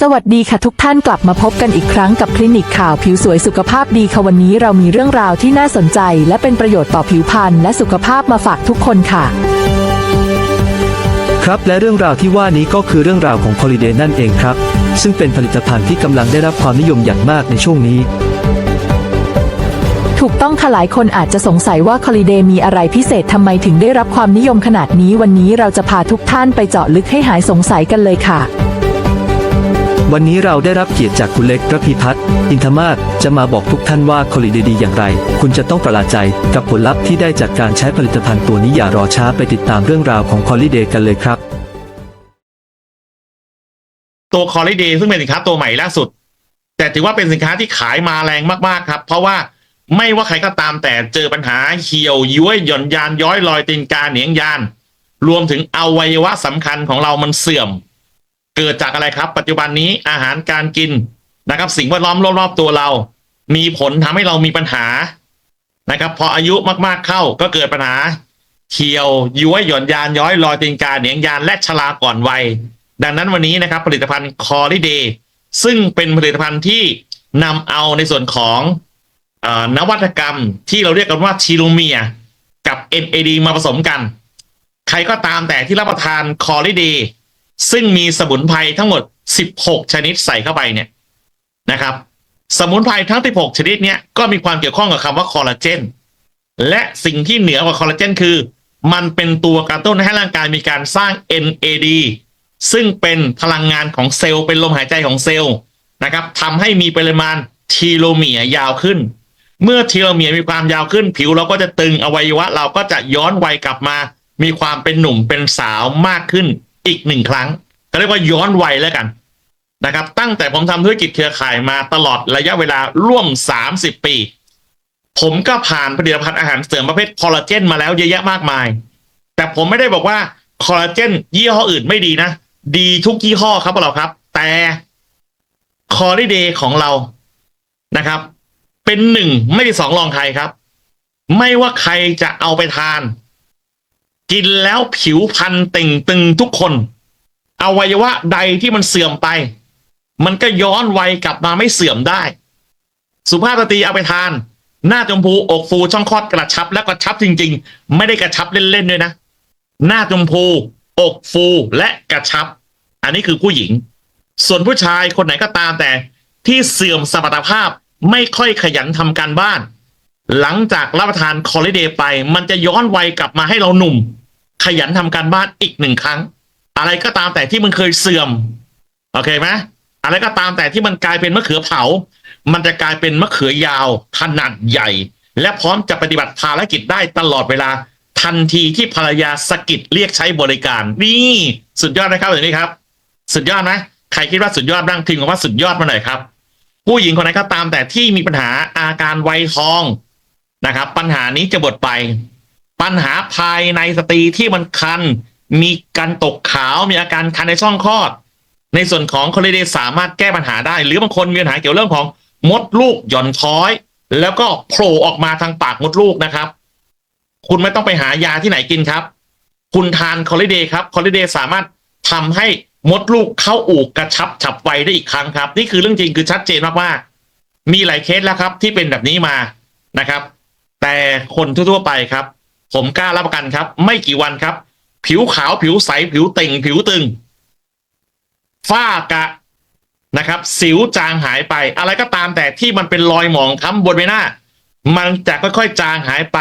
สวัสดีค่ะทุกท่านกลับมาพบกันอีกครั้งกับคลินิกข่าวผิวสวยสุขภาพดีค่ะวันนี้เรามีเรื่องราวที่น่าสนใจ และเป็นประโยชน์ต่อผิวพรรณและสุขภาพมาฝากทุกคนค่ะ ครับและเรื่องราวที่ว่านี้ก็คือเรื่องราวของ c o l i d a y นั่นเองครับ ซึ่งเป็นผลิตภัณฑ์ที่กำลังได้รับความนิยมอย่างมากในช่วงนี้ ถูกต้องค่ะหลายคนอาจจะสงสัยว่าคอลิเดมีอะไรพิเศษทำไมถึงได้รับความนิยมขนาดนี้วันนี้เราจะพาทุกท่านไปเจาะลึกให้หายสงสัยกันเลยค่ะ วันนี้เราได้รับเกียรติจากคุณเล็กระพีพัฒน์อินทมาศจะมาบอกทุกท่านว่า c o l i d a y ดีอย่างไร คุณจะต้องประหลาดใจกับผลลัพธ์ที่ได้จากการใช้ผลิตภัณฑ์ตัวนี้อย่ารอช้าไปติดตามเรื่องราวของ c o l i d a y กันเลยครับ ตัวคอริเดซึ่งเป็นสินค้าตัวใหม่ล่าสุด แต่ถือว่าเป็นสินค้าที่ขายมาแรงมากๆครับ เพราะว่าไม่ว่าใครก็ตามแต่เจอปัญหาเหี่ยวย้วยหย่อนยานย้อยลอยตีนกาเหนียงยาน รวมถึงอวัยวะสำคัญของเรามันเสื่อม เกิดจากอะไรครับ ปัจจุบันนี้อาหารการกินนะครับ สิ่งแวดล้อมรอบๆตัวเรา มีผลทำให้เรามีปัญหานะครับ พออายุมากๆเข้าก็เกิดปัญหาเหี่ยวย้วยหย่อนยานย้อยลอยตีนกาเหนียงยานและชราก่อนวัย ดังนั้นวันนี้นะครับ ผลิตภัณฑ์คอริเดย์ซึ่งเป็นผลิตภัณฑ์ที่นำเอาในส่วนของอนวัตกรรมที่เราเรียกกันว่าทีโลเมียกับ NAD มาผสมกัน ใครก็ตามแต่ที่รับประทานคอริเดย์ ซึ่งมีสมุนไพรทั้งหมด 16 ชนิดใส่เข้าไปเนี่ยนะครับ สมุนไพรทั้ง 16 ชนิดเนี้ยก็มีความเกี่ยวข้องกับคำว่าคอลลาเจนและสิ่งที่เหนือกว่าคอลลาเจนคือ มันเป็นตัวกระตุ้นให้ร่างกายมีการสร้าง NAD ซึ่งเป็นพลังงานของเซลล์เป็นลมหายใจของเซลล์นะครับทำให้มีปริมาณทีโลเมียยาวขึ้น เมื่อทีโลเมียมีความยาวขึ้น ผิวเราก็จะตึงอวัยวะ เราก็จะย้อนวัยกลับมา มีความเป็นหนุ่มเป็นสาวมากขึ้น อีกหนึ่งครั้งเขาเรียกว่าย้อนวัยแล้วกันนะครับ ตั้งแต่ผมทำธุรกิจเครือข่ายมาตลอดระยะเวลาร่วม 30 ปี ผมก็ผ่านผลิตภัณฑ์อาหารเสริมประเภทคอลลาเจนมาแล้วเยอะแยะมากมาย แต่ผมไม่ได้บอกว่าคอลลาเจนยี่ห้ออื่นไม่ดีนะ ดีทุกยี่ห้อครับเราครับ แต่คอริเดย์ของเรานะครับ เป็นหนึ่งไม่ได้สองรองใครครับ ไม่ว่าใครจะเอาไปทาน กินแล้วผิวพรรณเต่งตึงทุกคน อวัยวะใดที่มันเสื่อมไป มันก็ย้อนวัยกลับมาไม่เสื่อมได้ สุภาพสตรีเอาไปทาน หน้าชมพูอกฟูช่องคลอดกระชับและกระชับจริง ๆ ไม่ได้กระชับเล่นๆด้วยนะ หน้าชมพูอกฟูและกระชับ อันนี้คือผู้หญิง ส่วนผู้ชายคนไหนก็ตามแต่ที่เสื่อมสมรรถภาพไม่ค่อยขยันทำการบ้าน หลังจากรับประทานคอลิเดย์ไป มันจะย้อนวัยกลับมาให้เราหนุ่ม ขยันทำการบ้านอีกหนึ่งครั้ง อะไรก็ตามแต่ที่มันเคยเสื่อม โอเคไหมอะไรก็ตามแต่ที่มันกลายเป็นมะเขือเผา มันจะกลายเป็นมะเขือยาวขนาดใหญ่ และพร้อมจะปฏิบัติภารกิจได้ตลอดเวลา ทันทีที่ภรรยาสะกิดเรียกใช้บริการ นี่สุดยอดนะครับอย่างนี้ครับ สุดยอดไหมใครคิดว่าสุดยอดบ้างพิมพ์คำว่าสุดยอดมาหน่อยครับ ผู้หญิงคนไหนก็ตามแต่ที่มีปัญหาอาการไวทองนะครับ ปัญหานี้จะหมดไป ปัญหาภายในสตรีที่มันคัน มีการตกขาวมีอาการคันในช่องคลอด ในส่วนของคอลลเจนสามารถแก้ปัญหาได้ หรือบางคนมีปัญหาเกี่ยวเรื่องของมดลูกหย่อนช้อย แล้วก็โผล่ออกมาทางปากมดลูกนะครับ คุณไม่ต้องไปหายาที่ไหนกินครับ คุณทานคอลลเจนครับคอลลเจนสามารถทำให้มดลูกเข้าอูกกระชับฉับไวได้อีกครั้งครับ นี่คือเรื่องจริงคือชัดเจนมากๆมีหลายเคสแล้วครับที่เป็นแบบนี้มานะครับ แต่คนทั่วๆไปครับ ผมกล้ารับประกันครับ ไม่กี่วันครับ ผิวขาวผิวใสผิวเต่ง ผิวตึง ฝ้ากระนะครับ สิวจางหายไป อะไรก็ตามแต่ที่มันเป็นรอยหมองค้ำบนใบหน้า มันจะค่อยๆจางหายไป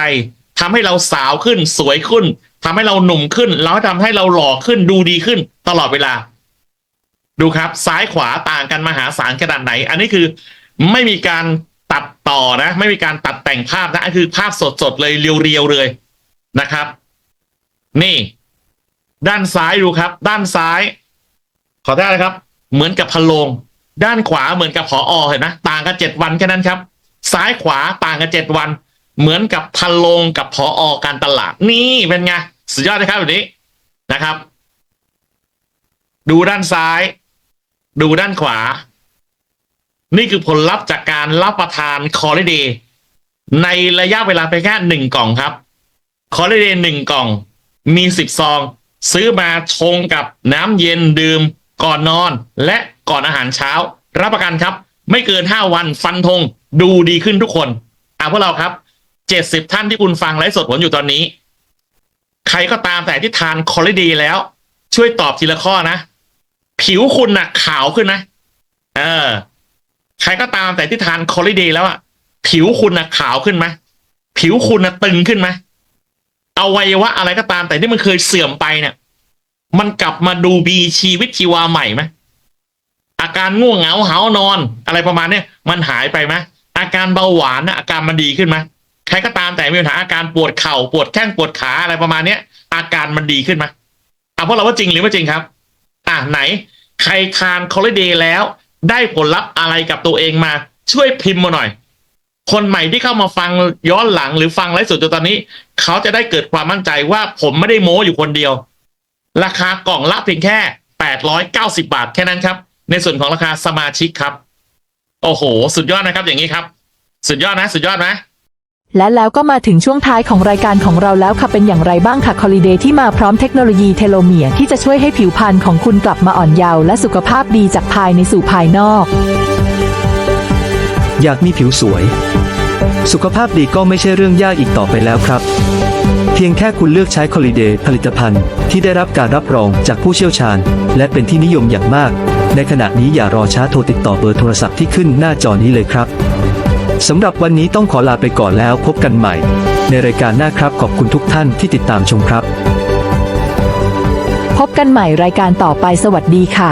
ทำให้เราสาวขึ้นสวยขึ้นทำให้เราหนุ่มขึ้น แล้วทำให้เราหล่อขึ้นดูดีขึ้น ตลอดเวลา ดูครับซ้ายขวาต่างกันมหาศาลขนาดไหน อันนี้คือไม่มีการตัดต่อนะ ไม่มีการตัดแต่งภาพนะอันคือภาพสดๆเลยเรียวๆเลย นะครับ นี่ ด้านซ้ายดูครับ ด้านซ้าย ขอได้เลยครับ เหมือนกับพะโลง ด้านขวาเหมือนกับผออเห็นไหมต่างกันเจ็ดวันแค่นั้นครับ ซ้ายขวาต่างกันเจ็ดวัน เหมือนกับพะโลงกับผออการตลาด นี่เป็นไงสุดยอดนะครับแบบนี้นะครับ ดูด้านซ้าย ดูด้านขวา นี่คือผลลัพธ์จากการรับประทานคอร์เดย์ในระยะเวลาเพียงแค่หนึ่งกล่องครับ คอร์เดย์หนึ่งกล่อง มีสิบซอง ซื้อมาชงกับน้ำเย็นดื่มก่อนนอน และก่อนอาหารเช้า รับประกันครับ ไม่เกิน 5 วันฟันธงดูดีขึ้นทุกคนอะพวกเราครับ 70 ท่านที่คุณฟังไลฟ์สดผลอยู่ตอนนี้ ใครก็ตามแต่ที่ทานคอลลิดีแล้ว ช่วยตอบทีละข้อนะ ผิวคุณน่ะขาวขึ้นนะ เออ ใครก็ตามแต่ที่ทานคอลลิดีแล้วอะผิวคุณน่ะขาวขึ้นไหมผิวคุณน่ะตึงขึ้นไหม อวัยวะอะไรก็ตาม แต่ที่มันเคยเสื่อมไปเนี่ย มันกลับมาดูมีชีวิตชีวาใหม่ไหมอาการง่วงเหงาหานอน อะไรประมาณเนี้ยมันหายไปไหมอาการเบาหวานนะอาการมันดีขึ้นไหมใครก็ตามแต่มีปัญหาอาการปวดเข่าปวดแข้งปวดขาอะไรประมาณเนี้ย อาการมันดีขึ้นไหมอะพวกเราว่าจริงหรือไม่จริงครับ อะไหน ใครทานคอลลาเดย์แล้ว ได้ผลลัพธ์อะไรกับตัวเองมา ช่วยพิมพ์มาหน่อย คนใหม่ที่เข้ามาฟังย้อนหลังหรือฟังไลฟ์สดจนตอนนี้ เขาจะได้เกิดความมั่นใจว่าผมไม่ได้โม้อยู่คนเดียว ราคากล่องละเพียงแค่ 890 บาทแค่นั้นครับ ในส่วนของราคาสมาชิกครับ โอ้โห สุดยอดนะครับอย่างนี้ครับ สุดยอดนะ สุดยอดนะและแล้วก็มาถึงช่วงท้ายของรายการของเราแล้วค่ะ เป็นอย่างไรบ้างค่ะคอลิเดย์ที่มาพร้อมเทคโนโลยีเทโลเมียร์ที่จะช่วยให้ผิวพรรณของคุณกลับมาอ่อนเยาว์และสุขภาพดีจากภายในสู่ภายนอก อยากมีผิวสวย สุขภาพดีก็ไม่ใช่เรื่องยากอีกต่อไปแล้วครับ เพียงแค่คุณเลือกใช้คอลิเดย์ผลิตภัณฑ์ ที่ได้รับการรับรองจากผู้เชี่ยวชาญ และเป็นที่นิยมอย่างมาก ในขณะนี้อย่ารอช้าโทรติดต่อเบอร์โทรศัพท์ที่ขึ้นหน้าจอนี้เลยครับสำหรับวันนี้ต้องขอลาไปก่อนแล้วพบกันใหม่ ในรายการหน้าครับขอบคุณทุกท่านที่ติดตามชมครับ พบกันใหม่รายการต่อไปสวัสดีค่ะ